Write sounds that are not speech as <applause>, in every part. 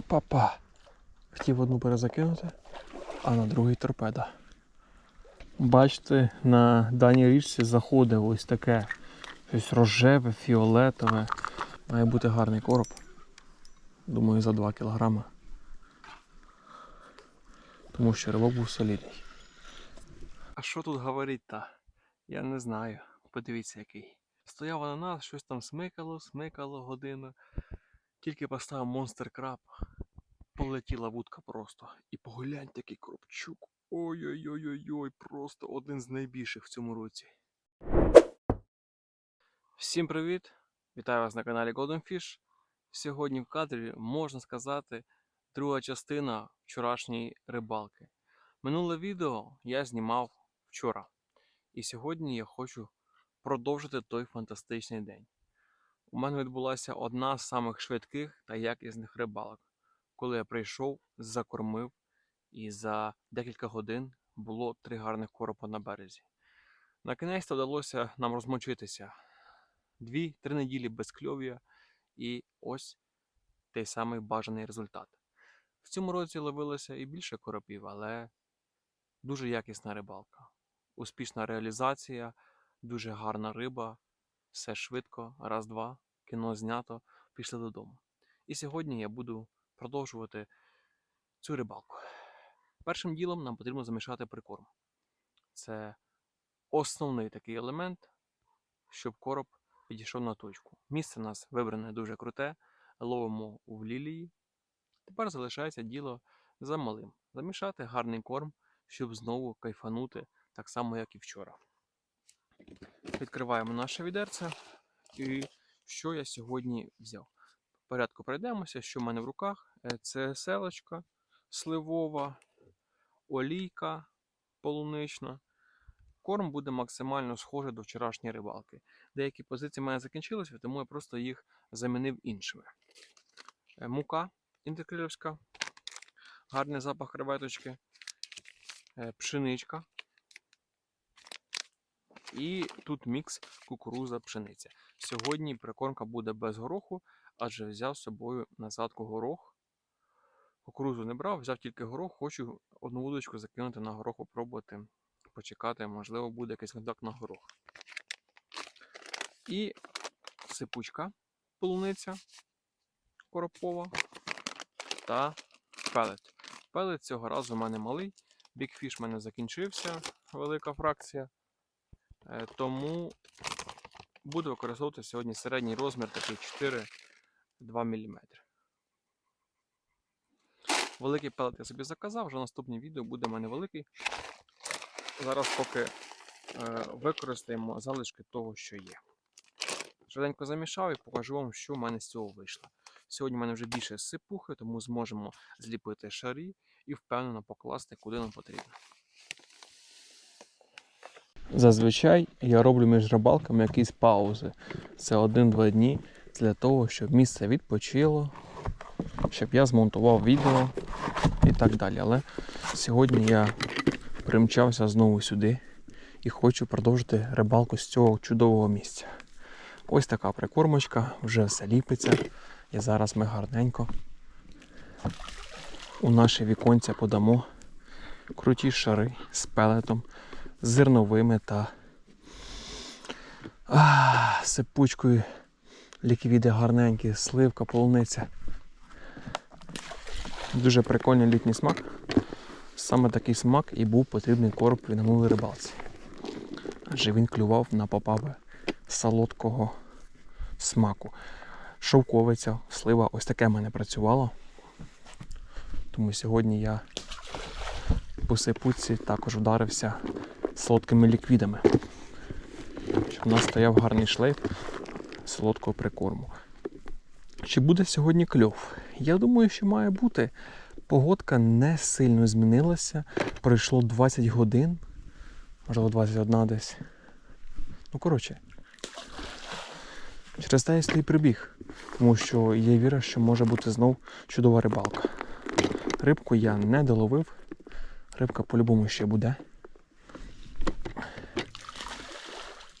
Опа-па. Хотів одну перезакинути, а на другий торпеда. Бачите, на даній річці заходить ось таке щось рожеве, фіолетове. Має бути гарний короб. Думаю, за 2 кілограми. Тому що рибок був солідний. А що тут говорить та? Я не знаю. Подивіться який. Стояв на нас, щось там смикало, смикало годину. Тільки поставив монстр краб. Полетіла вудка просто. І погляньте, який коробчук. Ой-ой-ой-ой-ой, просто один з найбільших в цьому році. Всім привіт! Вітаю вас на каналі Golden Fish. Сьогодні в кадрі можна сказати друга частина вчорашньої рибалки. Минуле відео я знімав вчора. І сьогодні я хочу продовжити той фантастичний день. У мене відбулася одна з самих швидких та якісних рибалок, коли я прийшов, закормив, і за декілька годин було три гарних коропа на березі. На кінець вдалося нам розмочитися. Дві-три неділі без кльов'я, і ось той самий бажаний результат. В цьому році ловилося і більше коропів, але дуже якісна рибалка. Успішна реалізація, дуже гарна риба, все швидко, раз-два, кіно знято, пішли додому. І сьогодні я буду продовжувати цю рибалку. Першим ділом нам потрібно замішати прикорм. Це основний такий елемент, щоб короб підійшов на точку. Місце у нас вибране дуже круте, ловимо в лілії. Тепер залишається діло за малим. Замішати гарний корм, щоб знову кайфанути, так само, як і вчора. Відкриваємо наше відерце. І що я сьогодні взяв? В порядку пройдемося, що в мене в руках. Е, Це селочка сливова, олійка полунична. Корм буде максимально схожий до вчорашньої рибалки. Деякі позиції в мене закінчилися, тому я просто їх замінив іншими. Е, Мука інтеркрилівська, гарний запах креветочки, е, пшеничка. І тут мікс кукуруза пшениця. Сьогодні прикормка буде без гороху, адже взяв з собою насадку горох. Кукурузу не брав, взяв тільки горох, хочу одну вудочку закинути на горох, попробувати, почекати, можливо, буде якийсь контакт на горох. І сипучка полуниця коропова та пелет. Пелет цього разу в мене малий. Бікфіш в мене закінчився, велика фракція. Е, Тому буду використовувати сьогодні середній розмір такий 4-2 мм. Великий пелет я собі заказав, вже наступне відео буде в мене великий. Зараз поки е, використаємо залишки того, що є. Швиденько замішав і покажу вам, що в мене з цього вийшло. Сьогодні в мене вже більше сипухи, тому зможемо зліпити шарі і впевнено покласти, куди нам потрібно. Зазвичай я роблю між рибалками якісь паузи. Це один-два дні для того, щоб місце відпочило, щоб я змонтував відео і так далі. Але сьогодні я примчався знову сюди і хочу продовжити рибалку з цього чудового місця. Ось така прикормочка, вже все ліпиться. І зараз ми гарненько у наше віконця подамо круті шари з пелетом, з зерновими та а, сипучкою ліквіди гарненькі, сливка, полуниця. Дуже прикольний літній смак. Саме такий смак і був потрібний короб при минулій рибалці. Адже він клював на попави солодкого смаку. Шовковиця, слива, ось таке в мене працювало. Тому сьогодні я по сипутці також вдарився солодкими ліквідами. У нас стояв гарний шлейф солодкого прикорму. Чи буде сьогодні кльов? Я думаю, що має бути. Погодка не сильно змінилася. Пройшло 20 годин, можливо 21 десь. Ну, коротше, через те я стоїть прибіг, тому що є віра, що може бути знов чудова рибалка. Рибку я не доловив, рибка по-любому ще буде.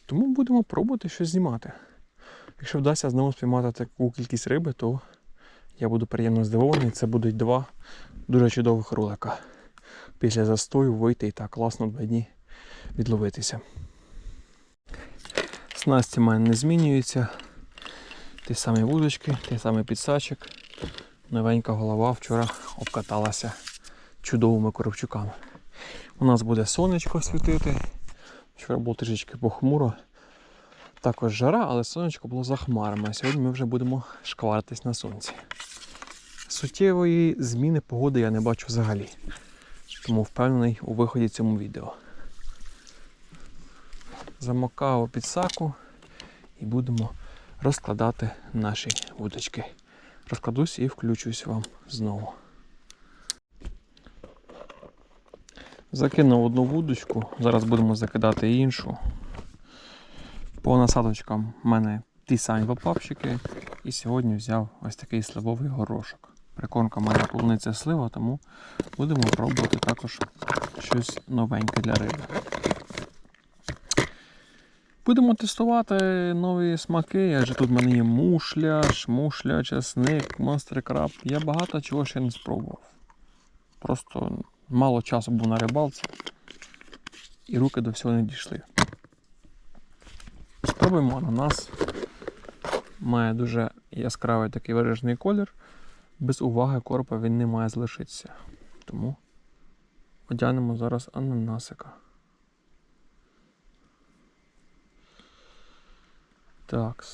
Тому будемо пробувати щось знімати. Якщо вдасться знову спіймати таку кількість риби, то я буду приємно здивований. Це будуть два дуже чудових ролика. Після застою вийти і так класно два дні відловитися. Снасті в мене не змінюються. Ті самі вудочки, той самий підсачок. Новенька голова вчора обкаталася чудовими коробчуками. У нас буде сонечко світити. Вчора було трішечки похмуро. Також жара, але сонечко було за хмарами. А сьогодні ми вже будемо шкваритись на сонці. Суттєвої зміни погоди я не бачу взагалі. Тому впевнений у виході цьому відео. Замокав у підсаку і будемо розкладати наші вудочки. Розкладусь і включусь вам знову. Закинув одну вудочку, зараз будемо закидати іншу. По насадочкам в мене ті самі попапчики. І сьогодні взяв ось такий сливовий горошок. Прикормка мене полуниця слива, тому будемо пробувати також щось новеньке для риби. Будемо тестувати нові смаки, адже тут в мене є мушля, шмушля, чесник, монстр краб. Я багато чого ще не спробував. Просто мало часу був на рибалці і руки до всього не дійшли. Спробуємо ананас. Має дуже яскравий такий виражений колір. Без уваги коропа він не має залишитися. Тому одягнемо зараз ананасика. Так.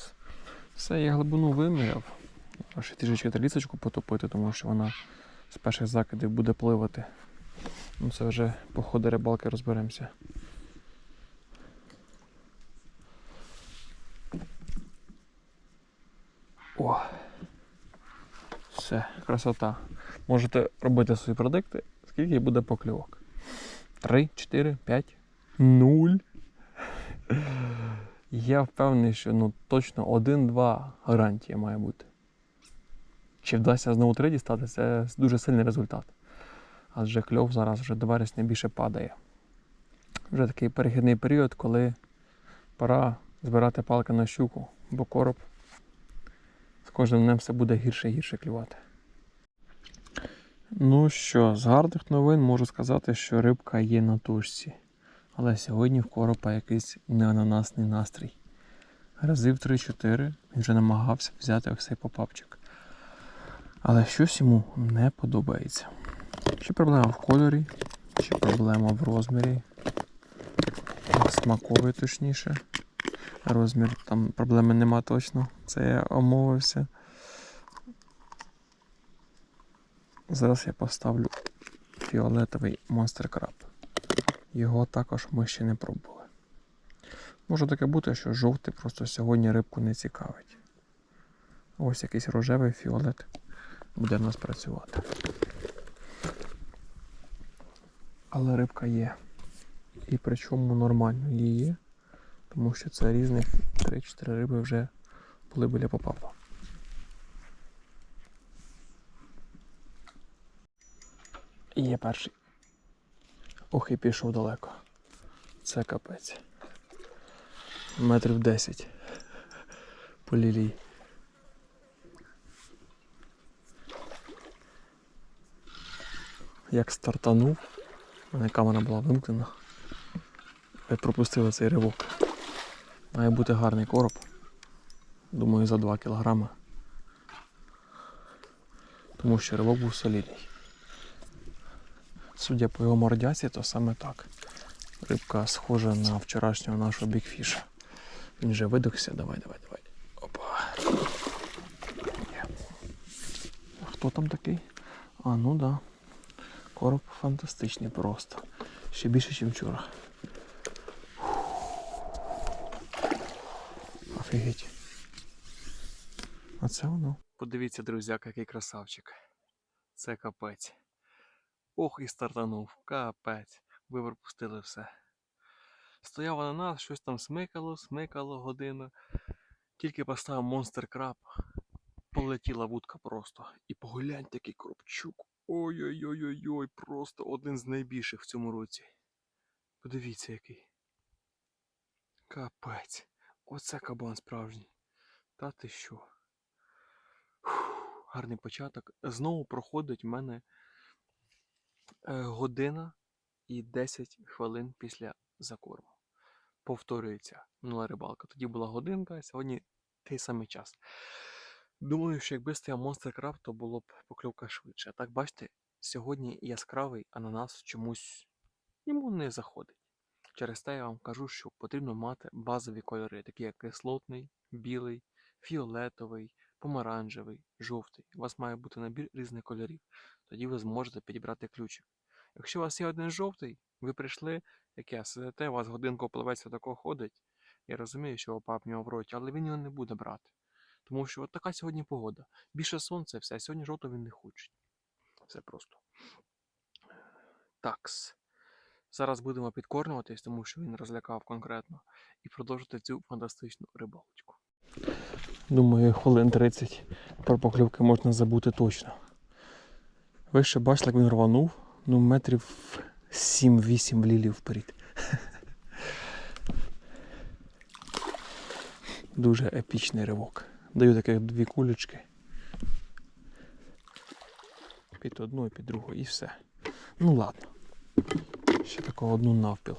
Все, я глибину виміряв. Ще трішечки трісочку потопити, тому що вона з перших закидів буде пливати. Ну це вже по ходу рибалки розберемося. О! Все, красота. Можете робити свої продукти, скільки буде покльовок. 3, 4, 5, 0. Я впевнений, що ну, точно 1-2 гарантія має бути. Чи вдасться знову 3 дістати, це дуже сильний результат. Адже кльов зараз вже до вересня більше падає. Вже такий перехідний період, коли пора збирати палки на щуку, бо короб з кожним днем все буде гірше і гірше клювати. Ну що, з гарних новин можу сказати, що рибка є на тушці. Але сьогодні в коропа якийсь неананасний настрій. Разів 3-4 він вже намагався взяти ось цей попапчик. Але щось йому не подобається. Чи проблема в кольорі, чи проблема в розмірі. Смаковий точніше. Розмір там проблеми нема точно. Це я омовився. Зараз я поставлю фіолетовий монстр краб. Його також ми ще не пробували. Може таке бути, що жовтий просто сьогодні рибку не цікавить. Ось якийсь рожевий фіолет буде в нас працювати. Але рибка є. І причому нормально її є, тому що це різних 3-4 риби вже були біля попапа. Є перший. Ох, і пішов далеко. Це капець. Метрів 10 по лілії. Як стартанув, у мене камера була вимкнена. Ви пропустили цей ривок. Має бути гарний короб. Думаю, за 2 кілограми. Тому що ривок був солідний. Судя по його мордяці, то саме так. Рибка схожа на вчорашнього нашого бікфіша. Він вже видохся. Давай, давай, давай. Опа. Хто там такий? А, ну да. Короб фантастичний просто. Ще більше, ніж вчора. Офігеть. А це воно. Подивіться, друзяка, який красавчик. Це капець. Ох, і стартанув. Капець. Ви пропустили все. Стояв на нас, щось там смикало, смикало годину. Тільки поставив монстр краб. Полетіла вудка просто. І погляньте, який коробчук. Ой-ой-ой-ой-ой, просто один з найбільших в цьому році. Подивіться який. Капець. Оце кабан справжній. Та ти що? Фух, гарний початок. Знову проходить в мене година і 10 хвилин після закорму. Повторюється минула рибалка. Тоді була годинка, а сьогодні той самий час. Думаю, що якби стояв монстр краб, то було б покльовка швидше. А так, бачите, сьогодні яскравий ананас чомусь йому не заходить. Через те я вам кажу, що потрібно мати базові кольори, такі як кислотний, білий, фіолетовий, помаранчевий, жовтий. У вас має бути набір різних кольорів. Тоді ви зможете підібрати ключик. Якщо у вас є один жовтий, ви прийшли, як я сидите, у вас годинку пливеться тако ходить. Я розумію, що опап в нього в роті, але він його не буде брати. Тому що от така сьогодні погода. Більше сонця, все, а сьогодні жовто він не хоче. Все просто. Такс. Зараз будемо підкорнюватись, тому що він розлякав конкретно, і продовжити цю фантастичну рибалочку. Думаю, хвилин 30 про покльовки можна забути точно. Ви ще бачили, як він рванув, ну метрів 7-8 влілів вперед. Дуже епічний ривок. Даю таких дві кулечки. Під одну і під другу і все. Ну ладно. Ще такого одну навпіл.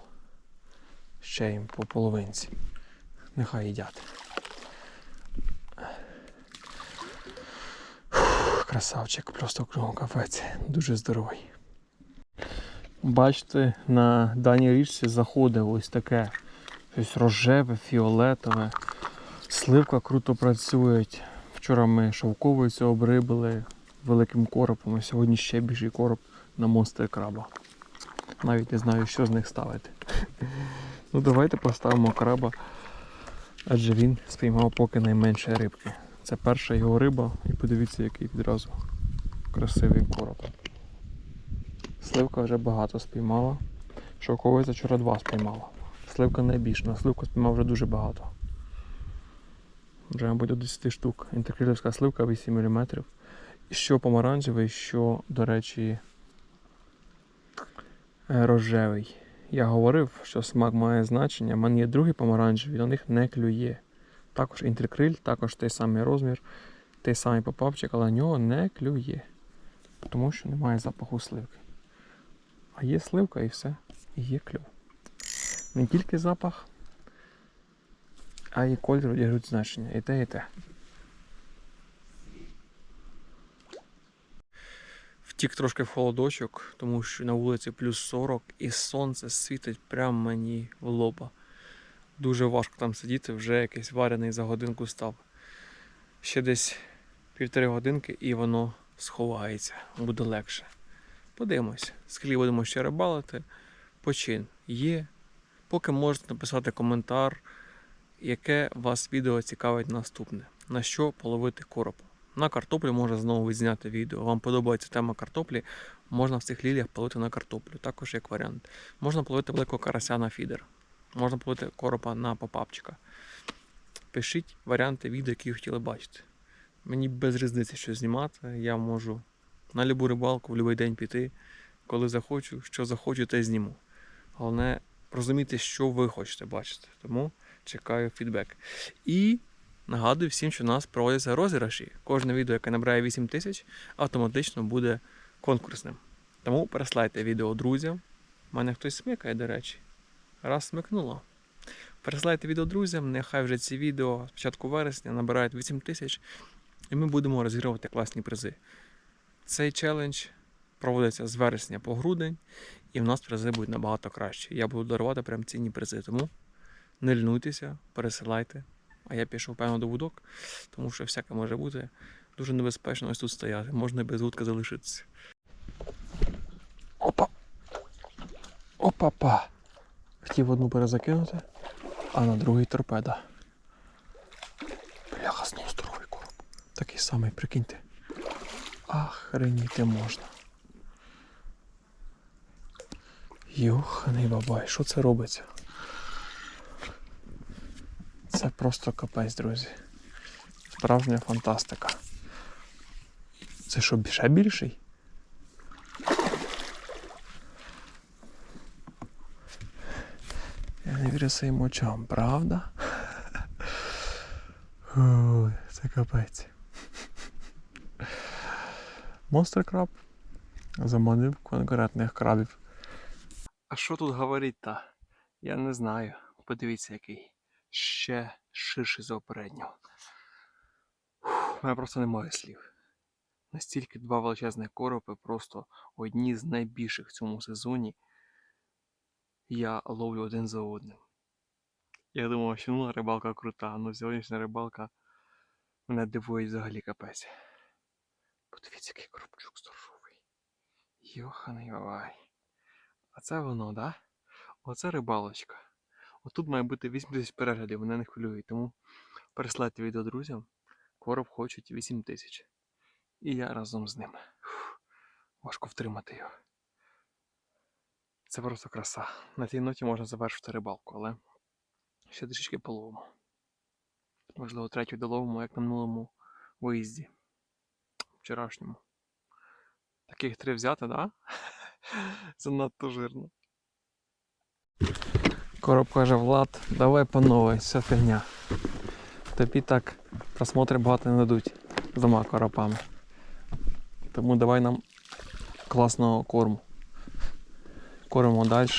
Ще їм по половинці. Нехай їдять. Фух, Красавчик, просто кругом кафець. Дуже здоровий. Бачите, на даній річці заходить ось таке щось рожеве, фіолетове. Сливка круто працює. Вчора ми шовковицю обрибили великим коропом, а сьогодні ще більший короб на монстр краба. Навіть не знаю, що з них ставити. <laughs> Ну давайте поставимо краба, адже він спіймав поки найменше рибки. Це перша його риба, і подивіться, який відразу красивий короб. Сливка вже багато спіймала. Шовковиця вчора два спіймала. Сливка найбільше, на сливку спіймав вже дуже багато. Вже, мабуть, до 10 штук. Інтеркрилівська сливка 8 мм. Що помаранчевий, що, до речі, рожевий. Я говорив, що смак має значення. У мене є другий помаранчевий, на них не клює. Також інтеркриль, також той самий розмір, той самий попавчик, але на нього не клює. Тому що немає запаху сливки. А є сливка і все. І є клюв. Не тільки запах, а і кольор одягнуть значення. І те, і те. Втік трошки в холодочок, тому що на вулиці плюс 40 і сонце світить прямо мені в лоба. Дуже важко там сидіти, вже якийсь варений за годинку став. Ще десь півтори годинки і воно сховається, буде легше. Подивимось, скільки будемо ще рибалити. Почин є. Поки можете написати коментар, яке вас відео цікавить наступне. На що половити короб. На картоплю можна знову відзняти відео. Вам подобається тема картоплі, можна в цих ліліях полити на картоплю, також як варіант. Можна половити великого карася на фідер. Можна половити коропа на попапчика. Пишіть варіанти відео, які ви хотіли бачити. Мені без різниці, що знімати. Я можу на любу рибалку в будь-який день піти, коли захочу, що захочу, те зніму. Головне розуміти, що ви хочете бачити. Тому чекаю фідбек. І нагадую всім, що у нас проводяться розіграші. Кожне відео, яке набирає 8 тисяч, автоматично буде конкурсним. Тому переслайте відео друзям. У мене хтось смикає, до речі. Раз смикнуло. Переслайте відео друзям, нехай вже ці відео з початку вересня набирають 8 тисяч, і ми будемо розігрувати класні призи. Цей челендж проводиться з вересня по грудень, і в нас призи будуть набагато кращі. Я буду дарувати прям цінні призи. Тому не льнуйтеся, пересилайте. А я пішов певно до вудок, тому що всяке може бути дуже небезпечно ось тут стояти. Можна без вудка залишитися. Опа! Опа-па! Хотів одну перезакинути, а на другий торпеда. Бляха, знову здоровий короб. Такий самий, прикиньте. Охреніти можна. Йоханий бабай, що це робиться? Це просто капець, друзі. Справжня фантастика. Це що, ще більший? Я не вірю своїм очам, правда? <laughs> Ой, це капець. Монстр краб заманив конкретних крабів. А що тут говорить-то? Я не знаю. Подивіться, який. Ще ширший за попереднього. У мене просто немає слів. Настільки два величезних коропи, просто одні з найбільших в цьому сезоні. Я ловлю один за одним. Я думав, що ну, рибалка крута, але сьогоднішня рибалка мене дивує взагалі капець. Подивіться, який коробчук здоровий. Йоханий бабай. А це воно, да? Оце рибалочка. Отут має бути 8 тисяч переглядів, мене не хвилює, тому переслайте відео друзям. Короб хочуть 8 тисяч. І я разом з ним. Фух, важко втримати його. Це просто краса. На цій ноті можна завершити рибалку, але ще трішки половимо. Можливо, третю доловимо, як на минулому виїзді. Вчорашньому. Таких три взяти, да? <laughs> Занадто жирно. Короб каже, Влад, давай по новой, все фігня. Тобі так просмотри багато не дадуть з двома коропами. Тому давай нам класного корму. Кормимо далі.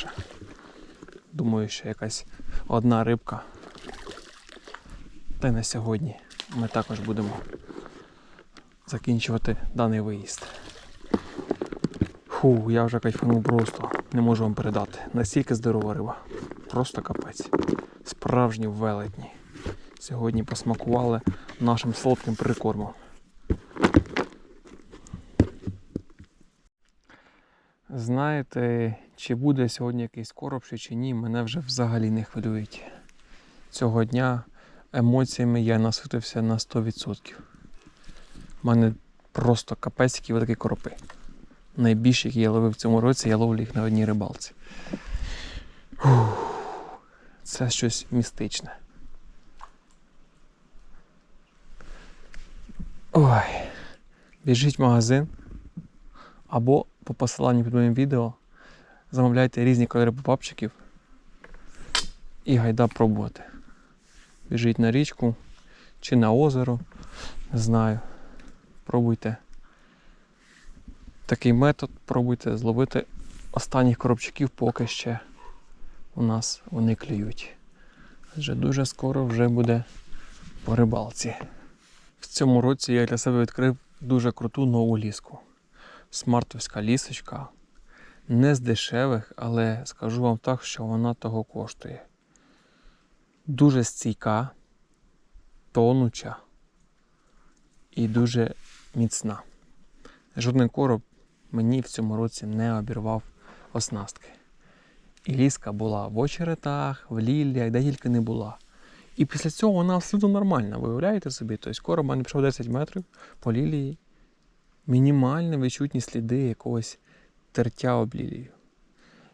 Думаю, що якась одна рибка. Та й на сьогодні ми також будемо закінчувати даний виїзд. Фу, я вже кайфанув просто. Не можу вам передати. Настільки здорова риба. Просто капець. Справжні велетні. Сьогодні посмакували нашим солодким прикормом. Знаєте, чи буде сьогодні якийсь короб ще чи ні, мене вже взагалі не хвилюють. Цього дня емоціями я наситився на 100%. У мене просто капець, які великі коропи. Найбільші, які я ловив в цьому році, я ловлю їх на одній рибалці. Це щось містичне. Ой. Біжіть в магазин або по посиланню під моїм відео замовляйте різні кольори попапчиків і гайда пробувати. Біжіть на річку чи на озеро, не знаю. Пробуйте такий метод, пробуйте зловити останніх коробчиків, поки ще у нас вони клюють. Адже дуже скоро вже буде по рибалці. В цьому році я для себе відкрив дуже круту нову ліску. Смартовська лісочка. Не з дешевих, але скажу вам так, що вона того коштує. Дуже стійка, тонуча і дуже міцна. Жоден короб мені в цьому році не обірвав оснастки. І ліска була в очеретах, в ліллях, де тільки не була. І після цього вона абсолютно нормальна. Виявляєте собі, тобто короб не пішов 10 метрів по лілії. Мінімальні відчутні сліди якогось тертя об лілію.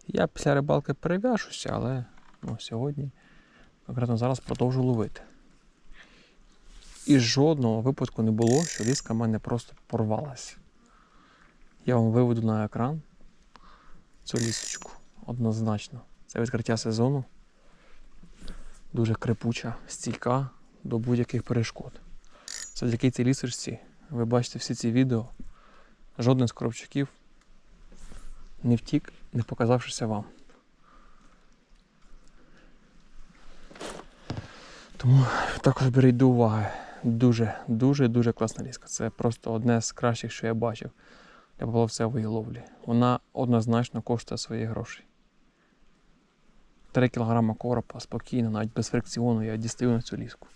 Я після рибалки перев'яжуся, але ну, сьогодні, конкретно зараз продовжу ловити. І жодного випадку не було, що ліска в мене просто порвалась. Я вам виведу на екран цю лісочку однозначно. Це відкриття сезону. Дуже крепуча, стійка до будь-яких перешкод. Завдяки цій лісочці ви бачите всі ці відео. Жоден з коробчаків не втік, не показавшися вам. Тому також беріть до уваги. Дуже, дуже, дуже класна ліска. Це просто одне з кращих, що я бачив для половцевої ловлі. Вона однозначно коштує свої гроші. 3 кг коропа спокійно, навіть без фрикціону я дістаю на цю ліску.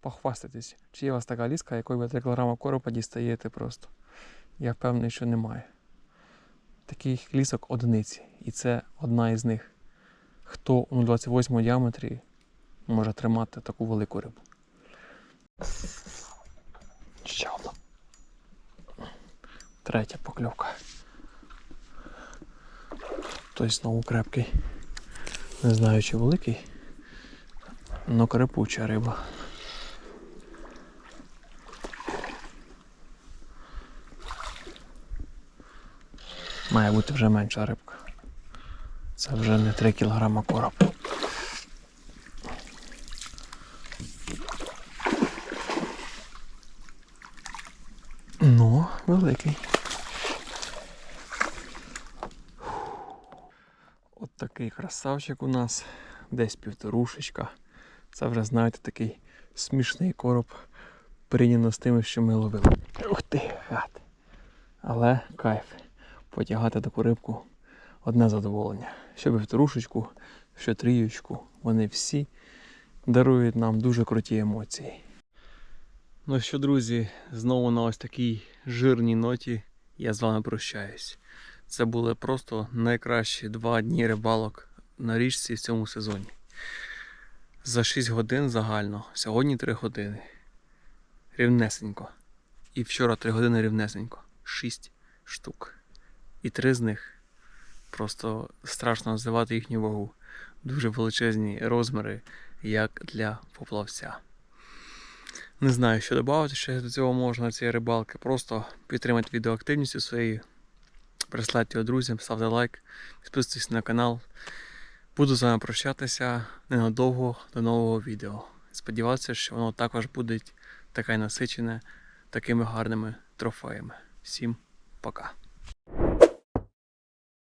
Похвастайтесь, чи є у вас така ліска, якої ви 3 кг коропа дістаєте просто. Я впевнений, що немає. Таких лісок одиниці. І це одна із них. Хто у 0,28 діаметрі може тримати таку велику рибу. Ще одна. Третя покльовка. Той знову крепкий. Не знаю, чи великий, але крепуча риба. Має бути вже менша рибка. Це вже не 3 кг короб. Ну, великий. От такий красавчик у нас. Десь півторушечка. Це вже, знаєте, такий смішний короб порівняно з тими, що ми ловили. Ух ти, гад. Але кайф. Потягати таку рибку одне задоволення. Що півторушечку, що трієчку. Вони всі дарують нам дуже круті емоції. Ну що, друзі, знову на ось такій жирній ноті я з вами прощаюсь. Це були просто найкращі два дні рибалок на річці в цьому сезоні. За 6 годин загально, сьогодні 3 години. Рівнесенько. І вчора 3 години рівнесенько. 6 штук. І три з них просто страшно називати їхню вагу. Дуже величезні розміри, як для поплавця. Не знаю, що додати ще до цього можна цієї рибалки. Просто підтримати відеоактивністю своєю. Прислайте його друзям, ставте лайк, підписуйтесь на канал. Буду з вами прощатися ненадовго до нового відео. Сподіваюся, що воно також буде таке насичене такими гарними трофеями. Всім пока.